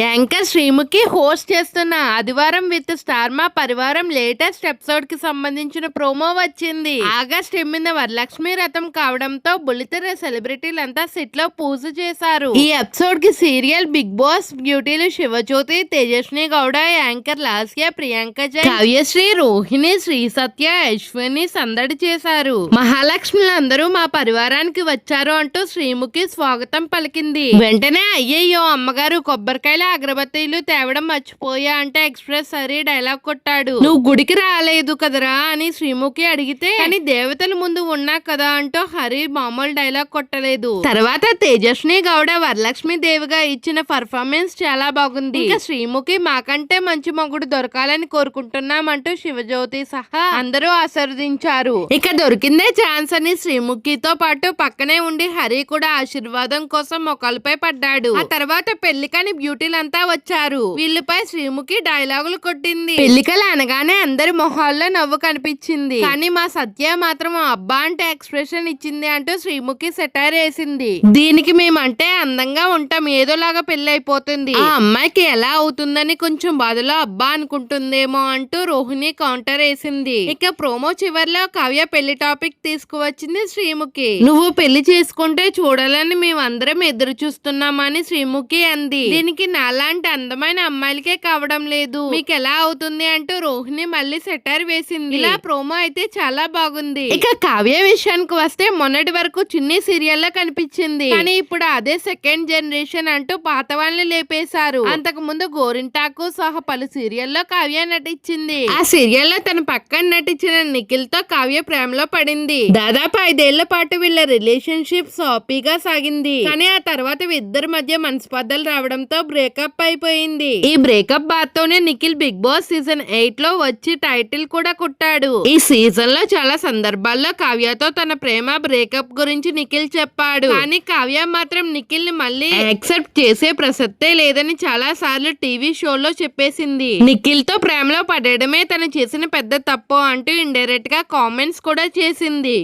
Anchor Sreemukhi host చేస్తున్న ఆదివారం with star మా పరివారం లేటెస్ట్ ఎపిసోడ్కి సంబంధించిన ప్రోమో వచ్చింది. ఆగస్ట్ ఎనిమిది వరలక్ష్మి రథం కావడంతో బుల్లితెర సెలబ్రిటీలంతా సిట్లో పూజ చేశారు. ఈ ఎపిసోడ్కి సీరియల్ బిగ్ బాస్ బ్యూటీలు శివజ్యోతి తేజస్వి గౌడ యాంకర్ లాస్య ప్రియాంక జై కావ్యశ్రీ రోహిణి శ్రీ సత్య అశ్విని సందడి చేశారు. మహాలక్ష్మిలు అందరూ మా పరివారానికి వచ్చారు అంటూ శ్రీముఖి స్వాగతం పలికింది. వెంటనే అయ్యయ్యో అమ్మగారు కొబ్బరికాయలు అగరబత్తీలు తేవడం మర్చిపోయా అంటే ఎక్స్ప్రెస్ సరే డైలాగ్ కొట్టాడు. నువ్వు గుడికి రాలేదు కదరా అని శ్రీముఖి అడిగితే కానీ దేవతల ముందు ఉన్నా కదా అంటూ హరి మామూలు డైలాగ్ కొట్టలేదు. తర్వాత తేజస్వి గౌడ వరలక్ష్మి దేవిగా ఇచ్చిన పర్ఫార్మెన్స్ చాలా బాగుంది. ఇంకా శ్రీముఖి మాకంటే మంచి మొగుడు దొరకాలని కోరుకుంటున్నామంటూ శివజ్యోతి సహా అందరూ ఆశీర్వదించారు. ఇక దొరికిందే ఛాన్స్ అని శ్రీముఖితో పాటు పక్కనే ఉండి హరి కూడా ఆశీర్వాదం కోసం మొక్కలపై పడ్డాడు. ఆ తర్వాత పెళ్ళికని బ్యూటీలంతా వచ్చారు. వీళ్ళపై శ్రీముఖి డైలాగులు కొట్టింది. పెళ్ళికలు అనగానే అందరి మొహాల్లో నవ్వు కనిపించింది. కానీ మా సత్య మాత్రం అబ్బా అంటే ఎక్స్ప్రెషన్ ఇచ్చింది అంటూ శ్రీముఖి సెటైర్ వేసింది. దీనికి మేమంటే అందంగా ఉంటాం. ఏదోలాగా పెళ్ళి అయిపోతుంది ఆ అమ్మాయికి ఎలా అవుతుందని కొంచెం బాధలో అబ్బా అనుకుంటుందేమో అంటూ రోహిణి కౌంటర్ వేసింది. ఇక ప్రోమో చివర్లో కావ్య పెళ్ళి టాపిక్ తీసుకువచ్చింది శ్రీముఖి. నువ్వు పెళ్ళి చేసుకుంటే చూడాలని మేమందరం ఎదురు చూస్తున్నామని శ్రీముఖి అంది. దీనికి నాలాంటి అందమైన అమ్మాయిలకే కావడం లేదు. మీకు ఎలా అవుతుంది అంటూ రోహిణి మళ్ళీ సెటర్ వేసింది. ఇలా ప్రోమో అయితే చాలా బాగుంది. ఇక కావ్య విషయానికి వస్తే మొన్నటి వరకు చిన్ని సీరియల్లో కనిపించింది. కానీ ఇప్పుడు అదే సెకండ్ జనరేషన్ అంటూ పాత వాళ్ళని లేపేశారు. అంతకు ముందు గోరింటాకు సహా పలు సీరియల్లో కావ్య నటించింది. ఆ సీరియల్లో తన పక్కన నటించిన నిఖిల్తో కావ్య ప్రేమలో పడింది. దాదాపు ఐదేళ్ళ పాటు వీళ్ళ రిలేషన్షిప్ సాఫీగా సాగింది. కానీ ఆ తర్వాత ఇద్దరి మధ్య మనస్పర్ధలు రావడంతో బ్రేకప్ అయిపోయింది. ఈ బ్రేకప్ బాత్ తోనే నిఖిల్ బిగ్ బాస్ సీజన్ ఎయిట్లో వచ్చి టైటిల్ కూడా కుట్టాడు. ఈ సీజన్లో చాలా సందర్భాల్లో కావ్యతో తన ప్రేమ బ్రేకప్ గురించి నిఖిల్ చెప్పాడు. కానీ కావ్య మాత్రం నిఖిల్ని మళ్ళీ యాక్సెప్ట్ చేసే ప్రసక్తే లేదని చాలా సార్లు టీవీ షోలో చెప్పేసింది. నిఖిల్తో ప్రేమలో పడడమే తను చేసిన పెద్ద తప్పు అంటూ ఇండైరెక్ట్గా కామెంట్స్ కూడా చేసింది.